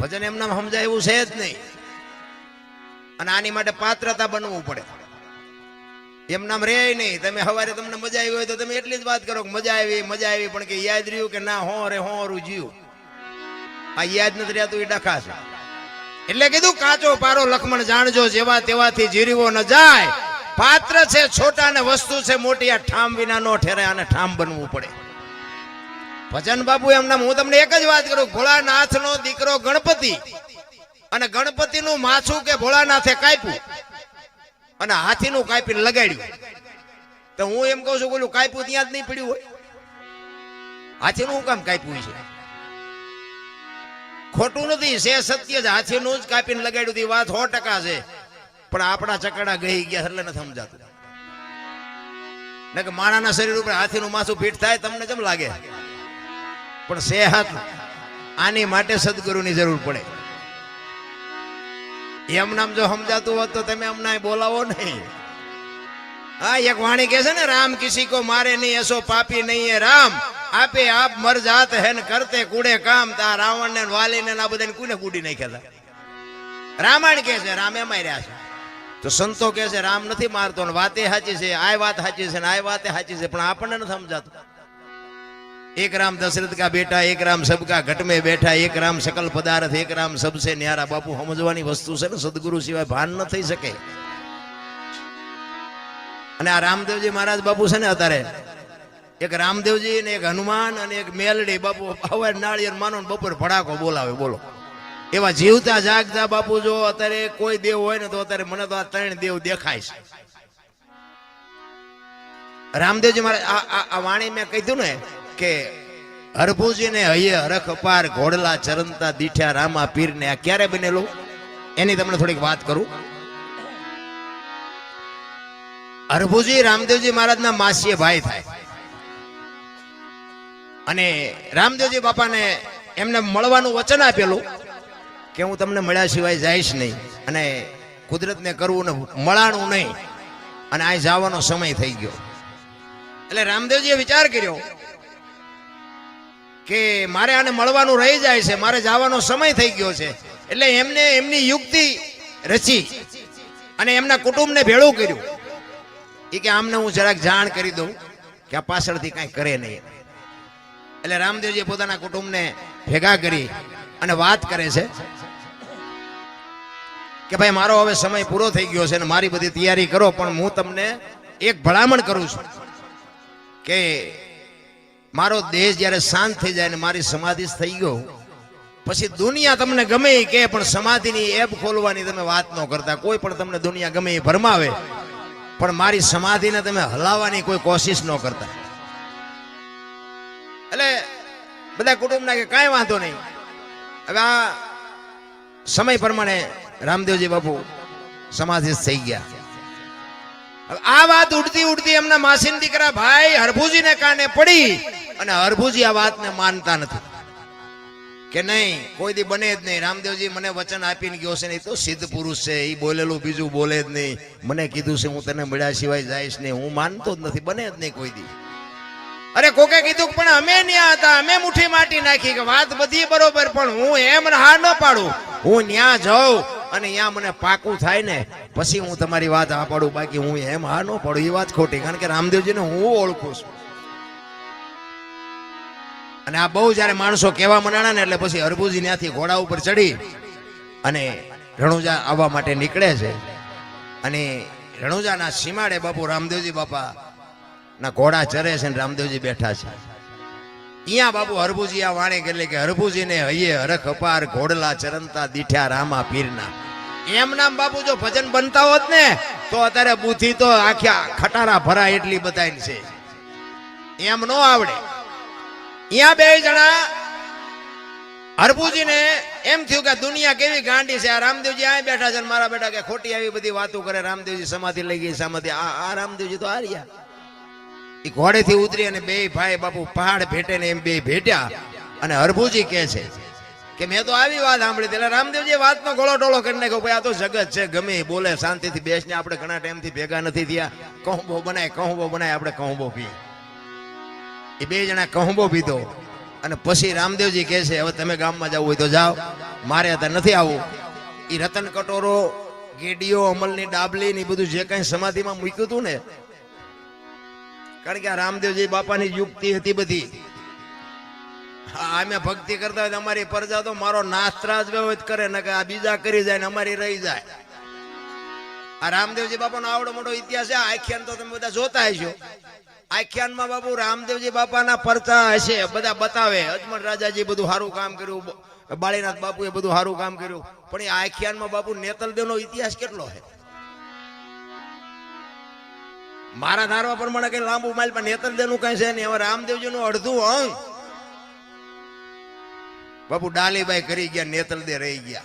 ભજન એમનામ સમજાય એવું છે જ નહીં. અને આની માટે પાત્રતા બનવું પડે. એમનામ રે નહીં. તમે સવારે તમને મજા આવી હોય તો તમે એટલી જ વાત કરો કે મજા આવી મજા આવી, પણ કે યાદ રહ્યું કે ના, હો રે, હો રૂ જીવ. આ યાદ નથી રહેતું, એ ડખા છે. એટલે કીધું, કાચો પારો લખમણ જાણજો, જેવા તેવાથી જીરીવો ન જાય. પાત્ર છે, છોટા ને વસ્તુ છે, મોટી આ ઠામ વિના નો ઠેરે આને ઠામ બનવું પડે. ભજન બાબુ એમના હું તમને એક જ વાત કરું ભોળાનાથ નો દીકરો ગણપતિ. અને ગણપતિ નું માછું કે ભોળાનાથે કાપ્યું. અને હાથી નું કાપીને લગાડ્યું. તો હું એમ કહું છું, બોલું, કાપ્યું ત્યાં જ નહીં પડ્યું હોય. હાથી નું કામ કાપ્યું છે? ખોટું નથી, છે સત્ય જ હાથી નું જ કાપીને લગાડ્યું હતી. વાત સો ટકા છે. પણ આપણા ચકડા ગઈ ગયા એટલે નથી સમજાતું. ને કે માણાના શરીર ઉપર હાથીનું માથું ફીટ થાય, તમને કેમ લાગે? પણ સે હાથ આની માટે સદગુરુની જરૂર પડે. એમ નામ જો સમજાતું હોત તો તમે અમને બોલાવો નહીં. હા, એક વાણી કહે છે ને, રામ કિસી કો મારે નહીં, એસો પાપી નહીં એ રામ. આપે આપ મર જાત હેન કરતે કુડે કામ, તા રાવણ ને વાલી ને આ બધાને કુને કુડી નાખેલા રામાયણ કહે છે, રામે માર્યા છે. તો સંતો કહે છે, રામ નથી મારતો ને વાતે સાચી છે, આ વાત સાચી છે ને આ વાતે સાચી છે, પણ આપણને નથી સમજાતું. એક રામ દશરથ કા બેટા, એક રામ સબકા ઘટ में બેઠા, એક રામ સકલ પદાર્થ, એક રામ સબસે ન્યારા. બાપુ, સમજવાની વસ્તુ છે ને, સદગુરુ સિવાય ભાન ન થઈ શકે. અને આ રામદેવજી મહારાજ બાપુ છે ને અત્યારે, એક રામદેવજી ને એક હનુમાન અને એક મેલડી. બાપુ હવે નાળિયેર માનો ને બપોર ભડાકો બોલાવે, બોલો. એવા જીવતા જાગતા બાપુ, જો અત્યારે કોઈ દેવ હોય ને તો અત્યારે મને તો આ ત્રણ દેવ દેખાય છે. રામદેવજી મારે આ વાણી મેં કીધું ને કે હરભુજી ને હૈયે હરખ અપાર ઘોડલા ચરંતા દીઠ્યા રામા પીર ને આ ક્યારે બનેલું? એની તમને થોડીક વાત કરું. હરભુજી રામદેવજી મહારાજના માસીએ ભાઈ થાય. અને રામદેવજી બાપાને એમને મળવાનું વચન આપેલું કે હું તમને મળ્યા સિવાય જઈશ નહીં અને કુદરતને કરવું ને મળાણું નહીં. અને આ જવાનો સમય થઈ ગયો. એટલે રામદેવજીએ વિચાર કર્યો કે મારે આને મળવાનું રહી જાય છે, મારે જવાનો સમય થઈ ગયો છે. એટલે એમને એમની યુક્તિ રચી અને એમના કુટુંબને ભેળું કર્યું. એ કે આમને હું જરાક જાણ કરી દઉં કે આ પાછળથી કાંઈ કરે નહીં. એટલે રામદેવજી પોતાના કુટુંબને ભેગા કરી અને વાત કરે છે કે ભાઈ, મારો હવે સમય પૂરો થઈ ગયો છે અને મારી બધી તૈયારી કરો, પણ હું તમને એક ભલામણ કરું છું કે મારો દેહ જ્યારે શાંત થઈ જાય ને મારી સમાધિ થઈ ગયો, પછી દુનિયા તમને ગમે એ કે પણ સમાધિની એપ ખોલવાની તમે વાત ન કરતા. કોઈ પણ તમને દુનિયા ગમે એ ભરમાવે, પણ મારી સમાધિને તમે હલાવવાની કોઈ કોશિશ ન કરતા. એટલે બધા કુટુંબના કે કાંઈ વાંધો નહીં. હવે આ સમય પ્રમાણે રામદેવજી બાપુ સમાધિસ્થ થઈ ગયા. આ વાત ઉડતી ઉડતી એમના માસીન દીકરા ભાઈ હરભુજીને કાને પડી. અને હરભુજી આ વાતને માનતા નથી. કે નહીં, કોઈ દી બને જ નહીં. રામદેવજી મને વચન આપીને ગયો છે નહીં તો સિદ્ધ પુરુષ છે. એ બોલેલું બીજું બોલે જ નહીં. મને કીધું છે, હું તને મળ્યા સિવાય જઈશ નહીં. હું માનતો જ નથી. બને જ નહીં કોઈ દી. અરે કોકે કીધું પણ અમે ન્યા હતા. અમે મુઠ્ઠી માટી નાખી. કે વાત બધી બરોબર, પણ હું એમ હા ન પાડું. હું ન્યા જાઉં અને ત્યાં મને પાકું થાય ને, પછી હું તમારી વાત હા પાડું. બાકી હું એમ હા ન પાડું. એ વાત ખોટી. કારણ કે રામદેવજીને હું ઓળખું છું. અને આ બહુ જ્યારે માણસો કહેવા મનાણા ને એટલે પછી હરભુજી ત્યાંથી ઘોડા ઉપર ચડી અને રણુજા આવવા માટે નીકળે છે. અને રણુજાના સીમાડે બાપુ રામદેવજી બાપા ના ઘોડા ચરે છે ને રામદેવજી બેઠા છે. અહીંયા બાપુ હરભુજી આ વાણી કરી કે હરભુજીને હૈયે હરખ અપાર, ઘોડલા ચરંતા દીઠ્યા રામા પીરના. એમ નામ બાપુ જો ભજન બનતા હોત ને, તો અત્યારે બુથી તો આખ્યા ખટારા ભરા એટલી બધાય છે. એમ નો આવડે. અહીંયા બે જણા હરભુજીને એમ થયું કે દુનિયા કેવી ગાંડી છે? આ રામદેવજી આ બેઠા છે મારા બેટા કે ખોટી આવી બધી વાતો કરે. રામદેવજી સમાધિ લઈ ગઈ, સમાધિ. આ આ રામદેવજી તો હાર્યા. એ ઘોડેથી ઉતરી અને બે ભાઈ બાપુ પહાડ ભેટે ને એમ બે ભેટ્યા. અને હરભુજી કહે છે કે મેં તો આવી વાત સાંભળી એટલે રામદેવજી વાતનો ગોળો ટોળો કરી નાખ્યો. ભાઈ, આ તો જગત છે, ગમે બોલે, શાંતિથી બેસને આપણે ઘણા ટાઈમથી ભેગા નથી થયા. કહું બહુ બનાય કહું બહુ બનાય, આપણે કહુંબો પીએ. એ બે જણા કહુંબો પીધો. અને પછી રામદેવજી કહે છે, હવે તમે ગામમાં જવું હોય તો જાઓ. મારે અત્યારે નથી આવવું. એ રતન કટોરો, ગેડીઓ, અમલની ડાબલી ને બધું જે કઈ સમાધિમાં મૂક્યું હતું ને, કારણ કે આ રામદેવજી બાપાની યુક્તિ હતી બધી. અમે ભક્તિ કરતા હોય અમારી પ્રજા તો મારો નાસ્ત્રાજ વ્યવહિત કરે ને કે આ બીજા કરી જાય ને અમારી રહી જાય. આ રામદેવજી બાપાનો આવડો મોટો ઇતિહાસ છે આખ્યાન તો તમે બધા જોતા હશો. આખ્યાનમાં બાપુ રામદેવજી બાપાના પરચા હશે, બધા બતાવે. અજમલ રાજાજી બધું સારું કામ કર્યું બાળીનાથ બાપુએ બધું સારું કામ કર્યું. પણ એ આખ્યાનમાં બાપુ નેતલદેવનો ઇતિહાસ કેટલો છે? મારા ધારવા પ્રમાણે કઈ લાંબુ માઇલ પણ નેતલદેવનું કઈ છે ને હવે રામદેવજીનું અડધું અંગ. બાપુ ડાલીબાઈ કરી ગયા, નેતલદે રહી ગયા.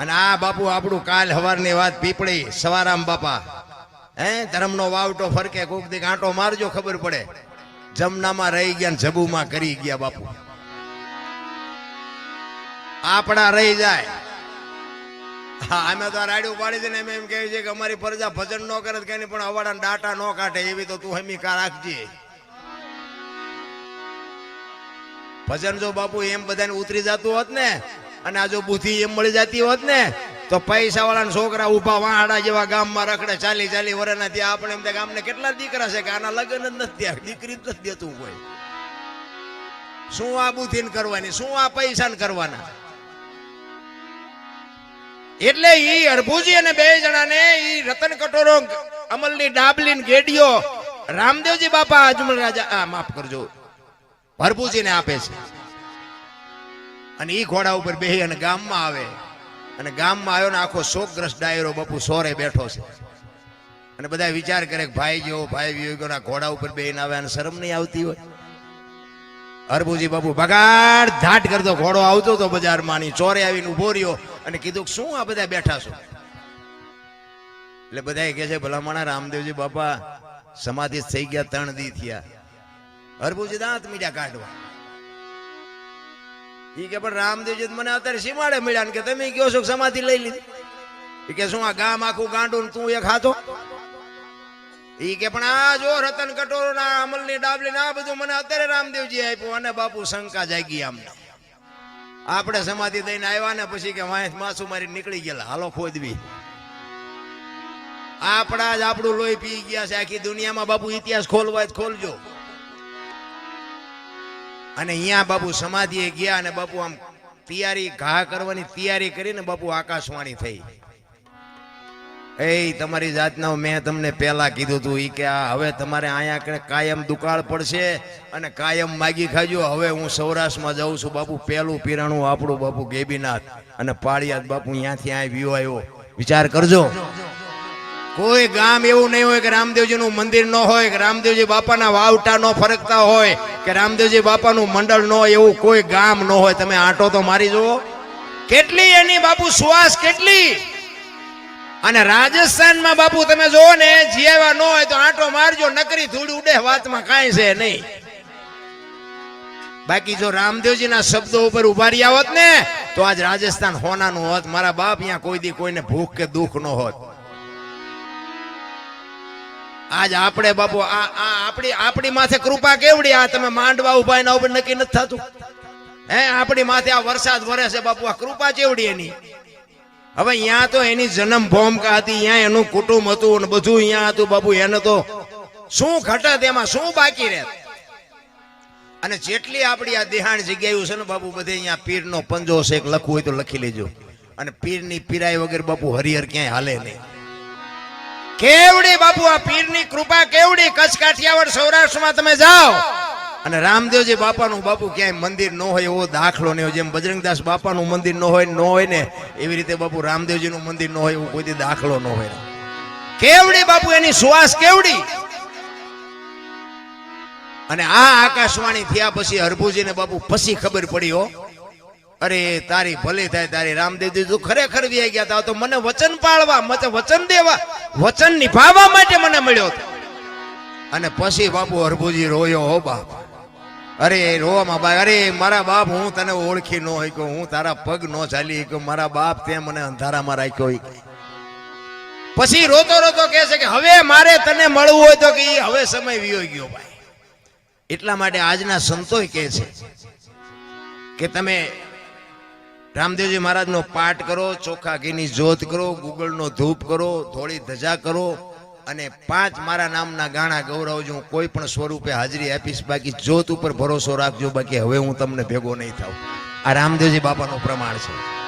અને આ બાપુ આપણું કાલ હવારની વાત પીપળી, સવારામ બાપા. હે, ધર્મનો વાવટો ફરકે, કોક દી કાંટો મારજો, ખબર પડે. જમનામાં રહી ગયા ને જબુમાં કરી ગયા બાપુ. આપણા રહી જાય. હા અમે તો રાડ્યું પાડી દે ને, એમ એમ કહે છે કે અમારી પ્રજા ભજન ન કરે કઈ પણ અવાડા ડાટા ન કાઢે, એવી તો તું હમી કા રાખજે. ભજન જો બાપુ એમ બધાને ઉતરી જતું હોત ને, અને આ જો બુદ્ધિ એમ મળી જતી હોત ને તો પૈસા વાળા છોકરા ઊભા વાહડા જેવા ગામમાં રખડે, ચાલી ચાલી વર્ષના ત્યાં આપણે એમ ગામને કેટલા દીકરા છે કે આના લગ્ન જ નથી દીકરી જ નથી દેતું કોઈ શું આ બુદ્ધિ કરવાની? શું આ પૈસા કરવાના? એટલે ઈ અરભુજી અને બે જણાને ઈ રતન કટોરો અમલની ડાબલી ગેડિયો રામદેવજી બાપા અજમલ રાજા, આ માફ કરજો, હરભુજીને આપે છે. અને ઈ ઘોડા ઉપર બેહી અને ગામમાં આવે. અને ગામમાં આવ્યો ને આખો શોકગ્રસ્ત ડાયરો બાપુ સોરે બેઠો છે. અને બધા વિચાર કરે કે ભાઈ ગયો ભાઈ ગયો ગયો ઘોડા ઉપર બેન આવે અને શરમ નહીં આવતી હોય. હરભુજી બાપુ ભગાડ ધાટ કરતો ઘોડો આવતો હતો બજારમાં ની ચોરે આવીને ઊભો રહ્યો અને કીધું કે શું આ બધા બેઠા છો? એટલે બધા કહે છે, ભલામણા રામદેવજી બાપા, સમાધિ થઈ ગયા, ત્રણ દી થયા. હરભુજી દાંત મીડિયા કાઢવા. ઈ કે પણ રામદેવજી મને અત્યારે સીમાડે મળ્યા કે તમે કયો છો સમાધિ લઈ લીધી? કે શું આ ગામ આખું ગાંડું ને તું એક હાથો? ઈ કે પણ આ જો રતન કટોરો ના અમલની ડાબલી ના બધું મને અત્યારે રામદેવજી આપ્યું, અને બાપુ શંકા જાગી આમને આપણે સમાધિ દઈને આવ્યા ને પછી કે વાંસ માસુ મારી નીકળી ગયેલા, હાલો ખોદવી. આપણા જ આપણું લોહી પી ગયા છે, આખી દુનિયામાં બાપુ ઇતિહાસ ખોલવા હોય ખોલજો. અને અહીંયા બાપુ સમાધિએ ગયા અને બાપુ આમ તૈયારી, ઘા કરવાની તૈયારી કરીને બાપુ આકાશવાણી થઈ. એ તમારી જાતના મેં તમને પહેલા કીધું હતું એ કે આ હવે તમારે અહીંયા આગળ કાયમ દુકાળ પડશે અને કાયમ માગી ખાજો. હવે હું સૌરાષ્ટ્રમાં જાઉં છું બાપુ, પહેલું પીરાણું આપણું બાપુ ગેબીનાથ અને પાળિયાદ બાપુ અહીંયાથી અહીં વ્યૂ આવ્યો વિચાર કરજો. કોઈ ગામ એવું નહીં હોય કે રામદેવજીનું મંદિર ન હોય, કે રામદેવજી બાપાના વાવટા ન ફરકતા હોય, કે રામદેવજી બાપાનું મંડળ ન હોય, એવું કોઈ ગામ ન હોય. તમે આંટો તો મારી જુઓ. કેટલી એની બાપુ સુવાસ કેટલી? અને રાજસ્થાનમાં બાપુ તમે જુઓ ને જીવા ન હોય તો આંટો મારજો, નકરી ધૂળ ઉડે, વાતમાં કાંઈ છે નહીં. બાકી જો રામદેવજીના શબ્દો ઉપર ઉભારી આવત ને, તો આજ રાજસ્થાન હોનાનું હોત, મારા બાપ અહીંયા કોઈ દી કોઈને ભૂખ કે દુઃખ ન હોત. આજ આપણે બાપુ, આ આપણી આપણી માથે કૃપા કેવડી આ તમે માંડવા ઊભા એના ઉપર નક્કી નથી થતું. હે, આપણી માથે આ વરસાદ વરે છે બાપુ, આ કૃપા કેવડી એની? હવે અહીંયા તો એની જન્મ ભૂમિકા હતી અહીંયા એનું કુટુંબ હતું અને બધું અહીંયા હતું બાપુ, એને તો શું ઘટત એમાં શું બાકી રહે? અને જેટલી આપણી આ દેહાણ જગ્યાએ છે ને બાપુ, બધે અહીંયા પીરનો પંજો છે લખવું હોય તો લખી લેજો. અને પીરની પીરાય વગર બાપુ હરિહર ક્યાંય હાલે નહીં. કેવડી બાપુ, આ પીરની કૃપા કેવડી? કચ્છ કાઠિયાવાડ સૌરાષ્ટ્રમાં તમે જાઓ. અને રામદેવજી બાપાનું બાપુ ક્યાંય મંદિર ન હોય, એવો દાખલો નહીં જેમ બજરંગદાસ બાપાનું મંદિર ન હોય ન હોય ને, એવી રીતે બાપુ રામદેવજીનું મંદિર ન હોય, એવું કોઈ દાખલો ન હોય. કેવડી બાપુ, એની સુવાસ કેવડી? અને આ આકાશવાણી થયા પછી હરભુજીને બાપુ પછી ખબર પડી હો. અરે, તારી ભલે થાય, તારી રામદેવજી તું ખરેખર વ્યાઈ ગયા તા, તો મને વચન પાળવા, મને વચન દેવા, વચન નિભાવવા માટે મને મળ્યો હતો અને પછી બાપુ હરભુજી રોયો, હો બાપ, અરે રોવામાં બા અરે, મારા બાપ, હું તને ઓળખી ન હોય હું તારા પગ ન ચાલી કે મારા બાપ તે મને અંધારામાં રાખ્યો હોય પછી રોતો રોતો કહે છે કે, હવે મારે તને મળવું હોય તો કે હવે સમય વિયો ગયો ભાઈ. એટલા માટે આજના સંતોય કહે છે કે તમે રામદેવજી મહારાજનો પાઠ કરો, ચોખા ઘીની જોત કરો, ગુગળનો ધૂપ કરો, ધોળી ધજા કરો અને પાંચ મારા નામના ગાણા ગૌરવજો, હું કોઈ પણ સ્વરૂપે હાજરી આપીશ. બાકી જોત ઉપર ભરોસો રાખજો, બાકી હવે હું તમને ભેગો નહીં થાઉં. આ રામદેવજી બાપાનું પ્રમાણ છે.